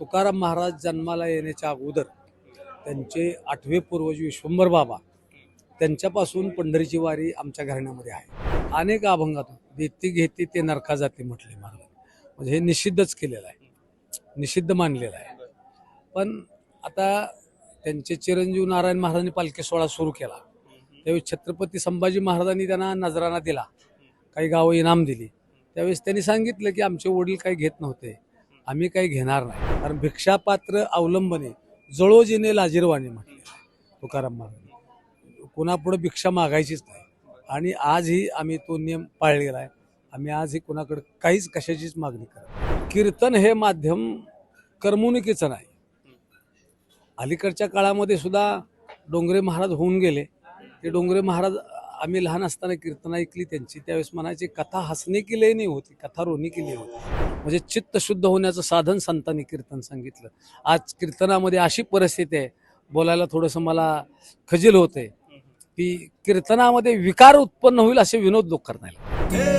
तुकाराम महाराज जन्माला येण्याच्या अगोदर त्यांचे आठवे पूर्वज विश्वंभर बाबा त्यांच्यापासून पंढरीची वारी आमच्या घराण्यामध्ये आहे. अनेक अभंगातून देती घेती ते नरका जाते म्हटले महाराज. म्हणजे हे निषिद्धच केलेलं आहे. निषिद्ध मानलेलं आहे. पण आता त्यांचे चिरंजीव नारायण महाराजांनी पालखी सोहळा सुरू केला. त्यावेळी छत्रपती संभाजी महाराजांनी त्यांना नजराना दिला. काही गावं इनाम दिली. त्यावेळेस त्यांनी सांगितलं की आमचे वडील काही घेत नव्हते. आम्ही काही घेणार नाही. कारण भिक्षापात्र अवलंबने जळोजीने लाजीरवाणे म्हटले. तुकाराम महाराज कुणापुढं भिक्षा मागायचीच नाही. आणि आजही आम्ही तो नियम पाळलेला आहे. आम्ही आजही कुणाकडे काहीच कशाचीच मागणी करत कीर्तन हे माध्यम करमणुकीचं नाही. अलीकडच्या काळामध्ये सुद्धा डोंगरे महाराज होऊन गेले. ते डोंगरे महाराज आम्ही लहान असताना कीर्तन ऐकली त्यांची त्यावेळेस म्हणायची कथा हसणे की लय नाही होती कथा रोनी की लय होती? म्हणजे चित्त शुद्ध होण्याचं साधन संतांनी कीर्तन सांगितलं. आज कीर्तनामध्ये अशी परिस्थिती आहे बोलायला थोडंसं मला खजील होते की कीर्तनामध्ये विकार उत्पन्न होईल असे विनोद लोक करणार हे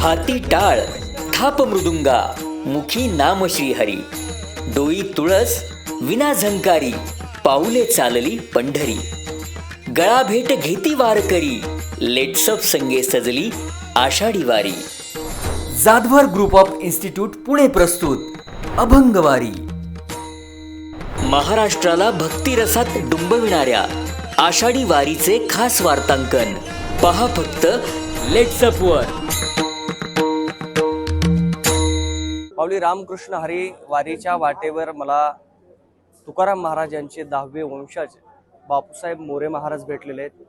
हाती टाळ थाप मृदुंगा मुखी नाम श्रीहरी. डोई तुळस विना झंकारी पाऊले चालली पंढरी. गळा भेट घेती वारकरी लेट्सअप संगे सजली आषाढी वारी. Jadhavar group of institute Pune प्रस्तुत अभंगवारी. महाराष्ट्राला भक्तिरसात डुंबविणाऱ्या आषाढी वारीचे खास वार्तांकन. पहा फक्त लेट्सअप पावली रामकृष्ण हरी वारीच्या वाटेवर मला तुकाराम महाराज यांचे दहावे वंशज बापूसाहेब मोरे महाराज भेटलेले आहेत.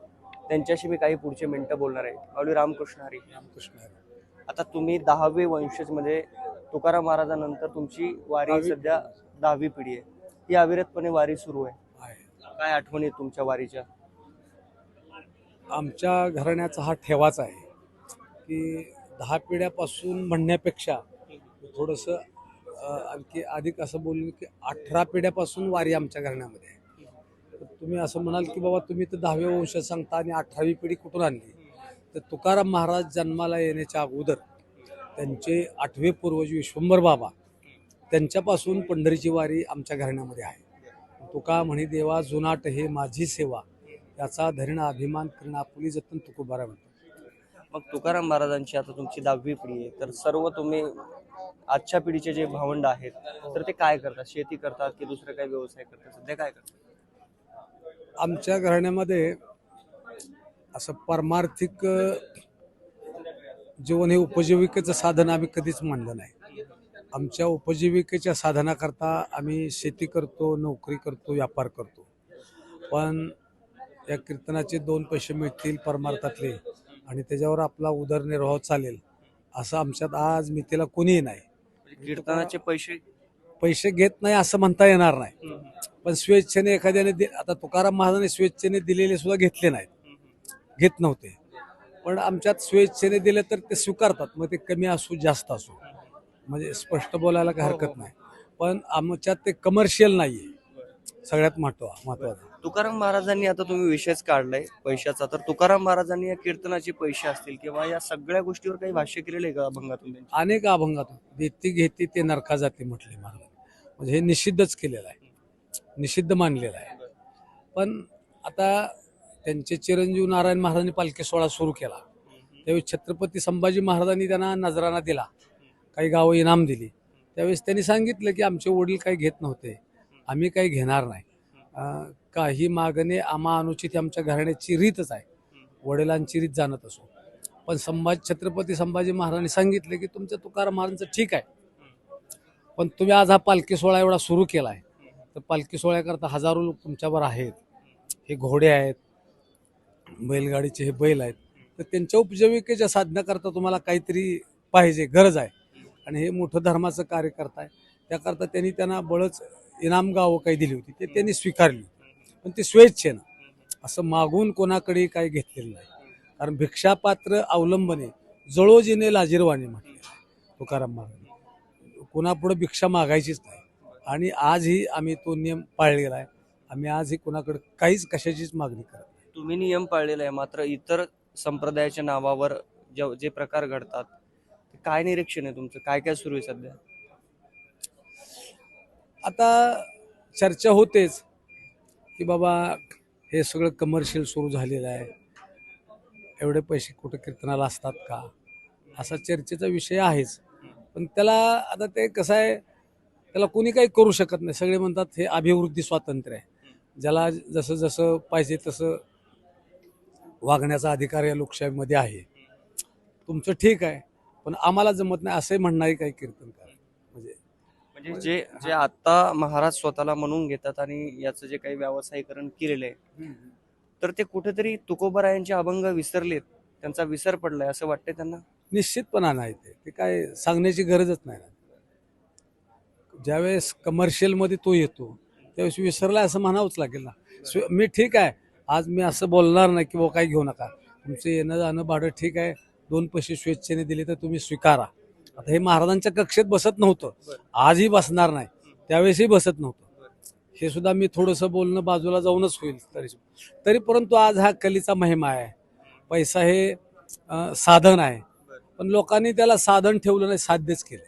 त्यांच्याशी मी काही पुढचे मिनिटं बोलणार आहे. पावली रामकृष्ण हरी. आता तुम्ही दहावे वंशज म्हणजे तुकाराम महाराजांनंतर तुमची वारी दहावी- सध्या दहावी पिढी आहे. ही अविरतपणे वारी सुरू आहे. आहे. काय आठवणी आहेत तुमच्या वारीच्या? आमच्या घराण्याचा हा ठेवाच आहे की दहा पिढ्यापासून म्हणण्यापेक्षा थोडंसं आणखी अधिक असं बोलू की अठरा पिढ्यापासून वारी आमच्या घराण्यामध्ये आहे. तुम्ही असं म्हणाल की बाबा तुम्ही तर दहावे वंश सांगता आणि अठरावी पिढी कुठून आणली? तर तुकाराम महाराज जन्माला येण्याच्या अगोदर त्यांचे आठवे पूर्वज विश्वंभर बाबा त्यांच्यापासून पंढरीची वारी आमच्या घराण्यामध्ये आहे. तुका म्हणे देवा जुनाट हे माझी सेवा. याचा धरण अभिमान करणं आपली जतन तुकोबारा म्हणतो मग तुकाराम महाराजांची आता तुमची दहावी पिढी आहे. तर सर्व तुम्ही आजच्या पिढीचे जे भावंड आहेत तर ते काय करतात? शेती करतात की दुसरे काही व्यवसाय करतात? सध्या काय करतात? आमच्या घराण्यामध्ये असं परमार्थिक जीवन हे उपजीविकेचं साधन आम्ही कधीच मानलं नाही. आमच्या उपजीविकेच्या साधनाकरता आम्ही शेती करतो नोकरी करतो व्यापार करतो. पण या कीर्तनाचे दोन पैसे मिळतील परमार्थातले आणि त्याच्यावर आपला उदरनिर्वाह चालेल असं आमच्यात आज मितीला कोणीही नाही. कीर्तनाचे पैसे पैसे घेत नाही असं म्हणता येणार नाही. पण स्वेच्छेने एखाद्याने दि आता तुकाराम महाराजांनी स्वेच्छेने दिलेले सुद्धा घेतले नाहीत. घेत नव्हते. पण आमच्यात स्वेच्छेने दिले तर ते स्वीकारतात. मग ते कमी असू जास्त असू. म्हणजे स्पष्ट बोलायला काही हरकत नाही. पण आमच्यात ते कमर्शियल नाहीये. सगळ्यात महत्वा महत्वाचं. तुकाराम महाराजांनी आता तुम्ही विषयच काढलाय पैशाचा. तर तुकाराम महाराजांनी या कीर्तनाचे पैसे असतील किंवा या सगळ्या गोष्टीवर काही भाष्य केलेलं आहे का अभंगातून अनेक अभंगातून. देती घेती ते नरका जाते म्हटले महाराज. म्हणजे हे निषिद्धच केलेलं आहे. निषिद्ध मानलेलं आहे. पण आता त्यांचे चिरंजीव नारायण महाराजांनी पालखी सोहळा सुरू केला. त्यावेळी छत्रपती संभाजी महाराजांनी त्यांना नजराना दिला. काही गावं इनाम दिली. त्यावेळेस त्यांनी सांगितलं की आमचे वडील काही घेत नव्हते. आम्ही काही घेणार नाही. अं, काही मागणे आम्हा अनुचित ही आमच्या घराण्याची रीतच आहे. वडिलांची रीत जाणत असो. पण संभाजी छत्रपती संभाजी महाराजांनी सांगितले की तुमच्या तुकाराम महाराजांचं ठीक आहे. पण तुम्ही आज हा पालखी सोहळा एवढा सुरू केला आहे तर पालखी सोहळ्याकरता हजारो लोक तुमच्यावर आहेत. हे घोडे आहेत. बैलगाडीचे हे बैल आहेत. तर त्यांच्या उपजीविकेच्या साधण्याकरता तुम्हाला काहीतरी पाहिजे गरज आहे. आणि हे मोठं धर्माचं कार्य करताय. त्याकरता त्यांनी त्यांना बळच इनामगाव काही दिली होती ते त्यांनी स्वीकारली पण ते स्वेच्छेनं असं मागून कोणाकडे काही घेतलेलं नाही. कारण भिक्षापात्र अवलंबने जळोजीने लाजीरवाणे म्हटले. तुकाराम महाराज कोणापुढे भिक्षा मागायचीच नाही. आणि आजही आम्ही तो नियम पाळलेला आहे. आम्ही आजही कोणाकडे काहीच कशाचीच मागणी करत नाही. तुम्ही नियम पाळलेला आहे. मात्र इतर संप्रदायाच्या नावावर जे जे प्रकार घडतात ते काय निरीक्षण आहे तुमचं? काय काय सुरू आहे सध्या? आता चर्चा होतेच की बाबा हे सगळं कमर्शियल सुरू झालेलं आहे. एवढे पैसे कुठे कीर्तनाला असतात का? असा चर्चेचा विषय आहेच. पण त्याला आता ते कसं आहे त्याला कोणी काही करू शकत नाही. सगळे म्हणतात हे अभिवृद्धी स्वातंत्र्य आहे. ज्याला जसं जसं पाहिजे तसं वागण्याचा अधिकार या लोकशाहीमध्ये आहे. तुमचं ठीक आहे पण आम्हाला जमत नाही असंही म्हणणारे काही कीर्तनकार. म्हणजे जे जे आता महाराज स्वतःला म्हणून घेतात आणि याचं जे काही व्यावसायीकरण केलेलं आहे तर ते कुठेतरी तुकोबरायांचे अभंग विसरलेत त्यांचा विसर पडलाय असं वाटतंय त्यांना? निश्चितपणा नाही ते. ते काय सांगण्याची गरजच नाही. ज्यावेळेस कमर्शियलमध्ये तो येतो त्यावेळेस विसरला असं म्हणावंच लागेल ना. मी ठीक आहे. आज मी असं बोलणार नाही की बाबा काही घेऊ नका. तुमचं येणं जाणं भाडं ठीक आहे. दोन पैसे स्वेच्छेने दिले तर तुम्ही स्वीकारा. आता हे महाराजांच्या कक्षेत बसत नव्हतं. आजही बसणार नाही. त्यावेळेसही बसत नव्हतं. हे सुद्धा मी थोडंसं बोलणं बाजूला जाऊनच होईल तरी. तरी परंतु आज हा कलीचा महिमा आहे. पैसा हे अं, साधन आहे. पण लोकांनी त्याला साधन ठेवलं नाही साध्यच केलं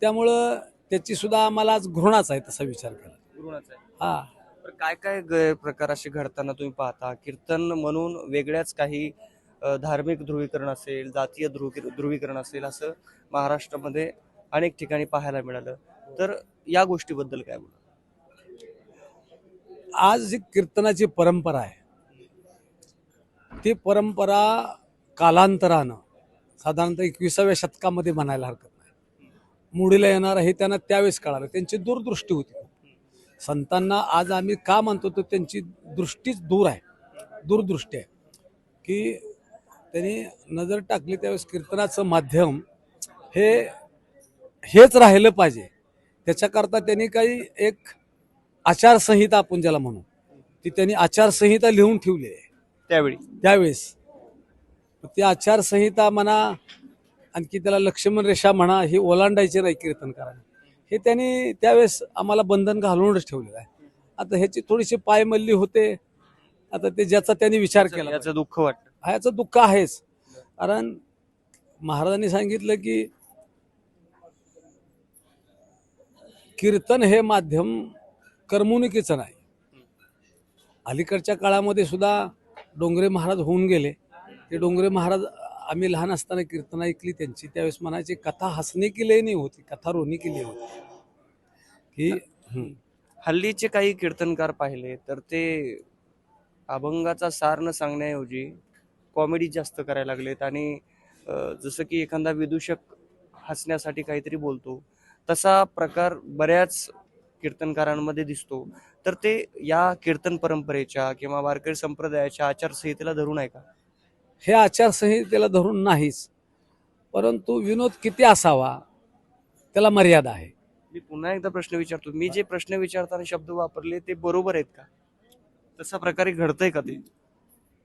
त्यामुळं त्याची सुद्धा आम्हाला आज घृणाच आहे तसा विचार केला हा. तर काय काय गैरप्रकार असे घडताना तुम्ही पाहता? कीर्तन म्हणून वेगळ्याच काही धार्मिक ध्रुवीकरण असेल जातीय ध्रुवी ध्रुवीकरण असेल असं महाराष्ट्रामध्ये अनेक ठिकाणी पाहायला मिळालं. तर या गोष्टीबद्दल काय बोला आज जी कीर्तनाची परंपरा आहे ती परंपरा कालांतरानं साधारणतः एकविसाव्या शतकामध्ये म्हणायला हरकत नाही. मुडीला येणार हे त्यांना त्यावेळेस कळालं. त्यांची दूरदृष्टी होती. संतांना आज आम्ही का मानतो तर त्यांची दृष्टीच दूर आहे. दूरदृष्टी आहे. की त्यांनी नजर टाकली त्यावेळेस कीर्तनाचं माध्यम हे हेच राहिलं पाहिजे. त्याच्याकरता त्यांनी काही एक आचारसंहिता आपण ज्याला म्हणू ती त्यांनी आचारसंहिता लिहून ठेवली आहे. त्यावेळी? त्यावेळेस. ती आचारसंहिता म्हणा आणखी त्याला लक्ष्मण रेषा म्हणा ही ओलांडायची नाही कीर्तनकारांनी हे त्यांनी त्यावेळेस आम्हाला बंधन घालूनच ठेवलेलं आहे. आता ह्याची थोडीशी पायमल्ली होते. आता ते ज्याचा त्यांनी विचार केला याचं दुःख वाटतं. ह्याचं दुःख आहेच. कारण महाराजांनी सांगितलं की कीर्तन हे माध्यम करमणुकीचं नाही. अलीकडच्या काळामध्ये सुद्धा डोंगरे महाराज होऊन गेले. ते डोंगरे महाराज आम्ही लहान असताना कीर्तन ऐकली त्यांची त्यावेळेस म्हणायची कथा हसणे केली नाही होती कथा रोनी केली होती. की हल्लीचे काही कीर्तनकार पाहिले तर ते अभंगाचा सार न सांगण्याऐवजी कॉमेडी जास्त करायला लागलेत आणि जसं की एखादा विदूषक हसण्यासाठी काहीतरी बोलतो तसा प्रकार बऱ्याच कीर्तनकारांमध्ये दिसतो. तर ते या कीर्तन परंपरेच्या किंवा वारकरी संप्रदायाच्या आचारसंहितेला धरून आहे का? हे आचारसंहितेला धरून नाहीच. परंतु विनोद किती असावा त्याला मर्यादा आहे. मी पुन्हा एकदा प्रश्न विचारतो. मी जे प्रश्न विचारताना शब्द वापरले ते बरोबर आहेत का? तसा प्रकारे घडतंय का ते?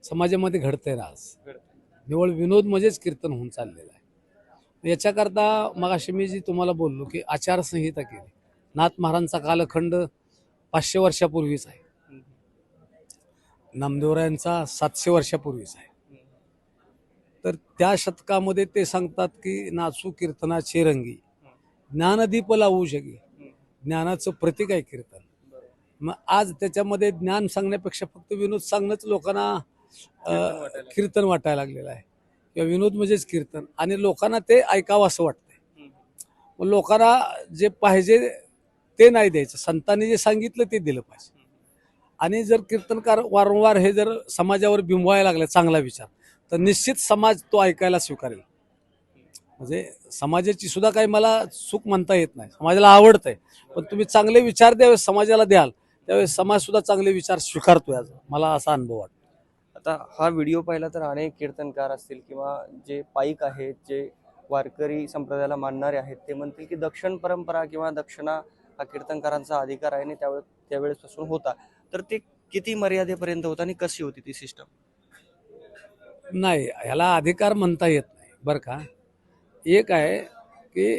समाजामध्ये घडतंय ना आज. निवळ विनोद म्हणजेच कीर्तन होऊन चाललेलं आहे. याच्याकरता मगाशी मी जी तुम्हाला बोललो की आचारसंहिता केली. नाथ महाराजांचा कालखंड पाचशे वर्षापूर्वीच आहे. नामदेवरायांचा सातशे वर्षापूर्वीच आहे. तर त्या शतकामध्ये ते सांगतात की नाचू कीर्तनाचे रंगी ज्ञानदीप लावू शके ज्ञानाचं प्रतीक आहे कीर्तन. मग आज त्याच्यामध्ये ज्ञान सांगण्यापेक्षा फक्त विनोद सांगणंच लोकांना कीर्तन वाटायला लागलेलं आहे. किंवा विनोद म्हणजेच कीर्तन. आणि लोकांना ते ऐकावं असं वाटतंय. मग लोकांना जे पाहिजे ते नाही द्यायचं. संतांनी जे सांगितलं ते दिलं पाहिजे. आणि जर कीर्तनकार वारंवार हे जर समाजावर बिंबवायला लागले चांगला विचार तर निश्चित समाज तो ऐकायला स्वीकारेल. म्हणजे समाजाची सुद्धा काही मला चूक म्हणता येत नाही. समाजाला आवडतंय. पण तुम्ही चांगले विचार द्यावेळेस समाजाला द्याल त्यावेळेस समाज सुद्धा चांगले विचार स्वीकारतोय आज. मला असा अनुभव वाटतो आता हा व्हिडिओ पाहिला तर अनेक कीर्तनकार असतील किंवा जे पाईक आहेत जे वारकरी संप्रदायाला मानणारे आहेत ते म्हणतील की दक्षिण परंपरा किंवा दक्षिणा हा कीर्तनकारांचा अधिकार आहे आणि त्यावेळे त्यावेळेसपासून होता. तर ते किती मर्यादेपर्यंत होता आणि कशी होती ती सिस्टम नाही ह्याला अधिकार म्हणता येत नाही बरं का? एक आहे की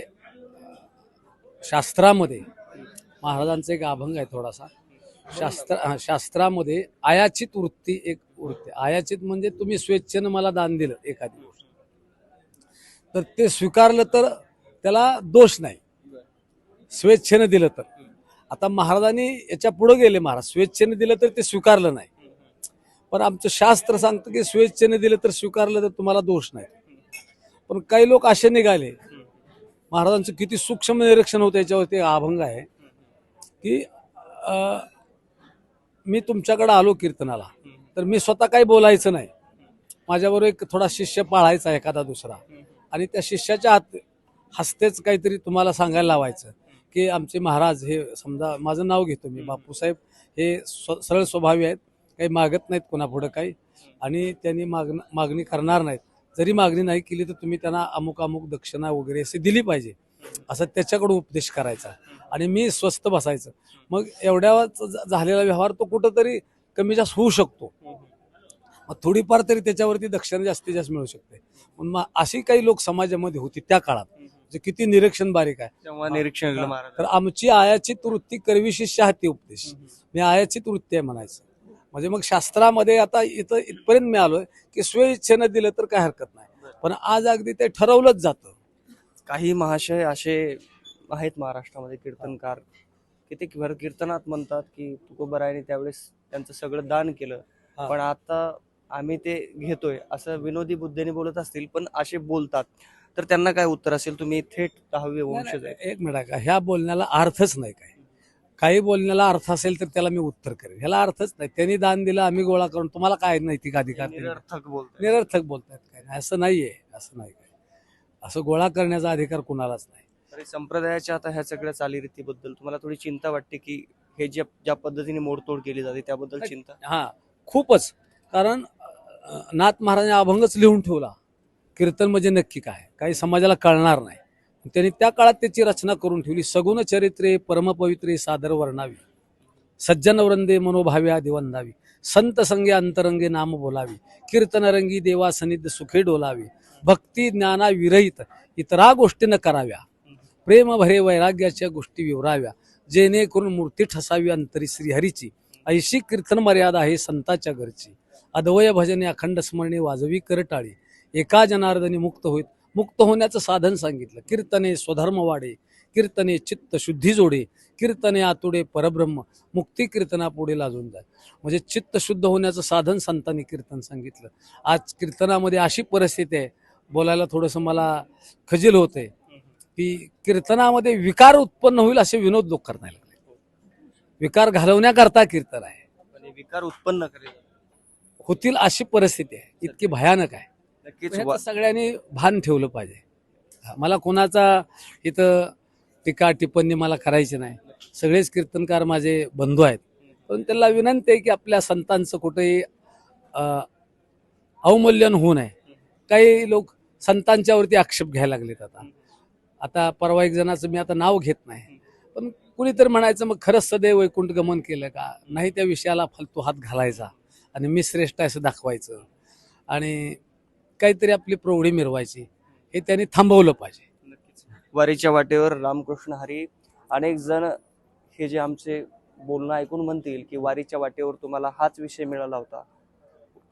शास्त्रामध्ये महाराजांचा एक अभंग आहे थोडासा शास्त्र शास्त्रामध्ये आयाचित वृत्ती एक वृत्ती. आयाचित म्हणजे तुम्ही स्वेच्छेनं मला दान दिलं एखादी गोष्ट. तर ते स्वीकारलं तर त्याला दोष नाही. स्वेच्छेनं दिलं तर. आता महाराजांनी याच्यापुढे गेले महाराज. स्वेच्छेने दिलं तर ते स्वीकारलं नाही. पण आमचं शास्त्र सांगतं की स्वेच्छेने दिलं तर स्वीकारलं तर तुम्हाला दोष नाही. पण काही लोक असे निघाले. महाराजांचं किती सूक्ष्म निरीक्षण होतं याच्यावरती अभंग आहे. की मी तुमच्याकडे आलो कीर्तनाला. तर मी स्वतः काही बोलायचं नाही. माझ्याबरोबर एक थोडा शिष्य पाळायचा एखादा दुसरा. आणि त्या शिष्याच्या हात हस्तेच काहीतरी तुम्हाला सांगायला लावायचं की आमचे महाराज हे समजा माझं नाव घेतो मी. बापूसाहेब हे स्व सरळ स्वभावी आहेत. काही मागत नाहीत कोणापुढं काही. आणि त्यांनी मागण मागणी करणार नाहीत. जरी मागणी नाही केली तर तुम्ही त्यांना अमुक अमुक दक्षिणा वगैरे असे दिली पाहिजे. असं त्याच्याकडून उपदेश करायचा. आणि मी स्वस्त बसायचं. मग एवढ्या झालेला व्यवहार तो कुठंतरी कमी जास्त होऊ शकतो. मग थोडीफार तरी त्याच्यावरती दक्षिणा जास्तीत जास्त मिळू शकते. पण मग अशी काही लोक समाजामध्ये होती त्या काळात जे किती निरीक्षण बारीक आहे. निरीक्षण तर आमची आयाची वृत्ती करवी शिष्य हाती उपदेश. मी आयाची वृत्ती आहे म्हणायचं. म्हणजे मग शास्त्रामध्ये आता इथं इथपर्यंत मी आलोय की स्वेच्छेनं दिलं तर काय हरकत नाही. पण आज अगदी ते ठरवलंच जातं. काही महाशय असे आहेत महाराष्ट्रामध्ये कीर्तनकार. की ते भर कीर्तनात म्हणतात की तुकोबरायाने त्यावेळेस त्यांचं सगळं दान केलं. पण आता आम्ही ते घेतोय असं विनोदी बुद्धीने बोलत असतील पण असे बोलतात. तर त्यांना काय उत्तर असेल? तुम्ही थेट दहावे वंशज एक मिनिट का ह्या बोलण्याला अर्थच नाही काय काही बोलण्याला अर्थ असेल तर त्याला मी उत्तर करेन. ह्याला अर्थच नाही. त्यांनी दान दिलं आम्ही गोळा करून. तुम्हाला काय नैतिक अधिकार? निरर्थक बोलतात निरर्थक बोलतायत काय नाही. असं नाहीये. असं नाही असं गोळा करण्याचा अधिकार कुणालाच नाही. तरी संप्रदायाच्या आता ह्या सगळ्या चालीरीतीबद्दल तुम्हाला थोडी चिंता वाटते की हे ज्या ज्या पद्धतीने मोडतोड केली जाते त्याबद्दल चिंता? हा खूपच. कारण नाथ महाराजांनी अभंगच लिहून ठेवला. कीर्तन म्हणजे नक्की काय? काही समाजाला कळणार नाही. त्यांनी त्या काळात त्याची रचना करून ठेवली. सगुण चरित्रे परमपवित्रे सादर वर्णावी. सज्जन वृंदे मनोभाव्या दिवंदावी. संत संगे अंतरंगे नाम बोलावी. कीर्तनरंगी देवा सनिध सुखे डोलावी. भक्ती ज्ञाना विरहित इतरा गोष्टी न कराव्या. प्रेम भरे वैराग्याच्या गोष्टी विवराव्या. जेणेकरून मूर्ती ठसावी अंतरी श्रीहरीची. ऐशी कीर्तन मर्यादा आहे संताच्या घरची. अद्वय भजने अखंड स्मरणे वाजवी करटाळी एका जनार्दनी मुक्त होईत. मुक्त होण्याचं साधन सांगितलं. कीर्तने स्वधर्म वाढे. कीर्तने चित्त शुद्धी जोडे. कीर्तने आतुडे परब्रह्म. मुक्ती कीर्तना पुढे लाजून जाय. म्हणजे चित्त शुद्ध होण्याचं साधन संतांनी कीर्तन सांगितलं. आज कीर्तनामध्ये अशी परिस्थिती आहे. बोलायला थोडंसं मला खजील होते की कीर्तनामध्ये विकार उत्पन्न होईल असे विनोद लोक करायला लागले विकार घालवण्याकरता कीर्तन आहे. विकार उत्पन्न करेल. होतील अशी परिस्थिती आहे. इतकी भयानक आहे. सगळ्यांनी भान ठेवलं पाहिजे. मला कोणाचा इथं टीका टिप्पणी मला करायची नाही. सगळेच कीर्तनकार माझे बंधू आहेत. पण त्यांना विनंती आहे की आपल्या संतांचं कुठेही अवमूल्यन होऊ नये. काही लोक संतांच्यावरती आक्षेप घ्यायला लागलेत आता. आता परवा एक जणाचं मी आता नाव घेत नाही. पण कुणीतरी म्हणायचं मग खरंच सदैव वैकुंठ गमन केलं का? नाही त्या विषयाला फालतू हात घालायचा आणि मी श्रेष्ठ असं दाखवायचं. आणि काहीतरी आपली प्रौढी मिरवायची. हे त्यांनी थांबवलं पाहिजे. वारीच्या वाटेवर रामकृष्ण हरी. अनेक जण हे जे आमचे बोलणं ऐकून म्हणतील की वारीच्या वाटेवर तुम्हाला हाच विषय मिळाला होता.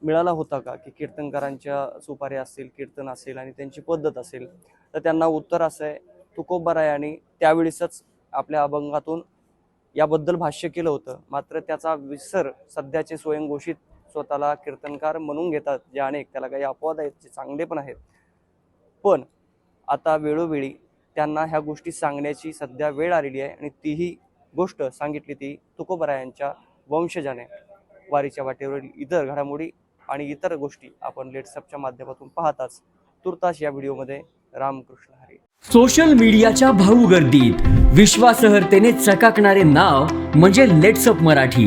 मिळाला होता का? की कीर्तनकारांच्या सुपाऱ्या असतील कीर्तन असेल आणि त्यांची पद्धत असेल. तर त्यांना उत्तर असं आहे तुकोबर आहे आणि त्यावेळेसच आपल्या अभंगातून याबद्दल भाष्य केलं होतं. मात्र त्याचा विसर सध्याचे स्वयंघोषित स्वतःला कीर्तनकार म्हणून घेतात जे अनेक. त्याला काही अपवाद आहेत जे चांगले पण आहेत. पण आता वेळोवेळी त्यांना ह्या गोष्टी सांगण्याची सध्या वेळ आलेली आहे आणि तीही गोष्ट सांगितली ती तुकोबरायांच्या वंशजाने वारीच्या वाटेवरील इतर घडामोडी आणि इतर गोष्टी आपण लेट्सअपच्या माध्यमातून पाहताच. तुर्तास या व्हिडिओमध्ये रामकृष्ण हरी. सोशल मीडियाच्या भाऊ गर्दीत विश्वासहर्तेने चकाकणारे नाव म्हणजे लेट्सअप मराठी.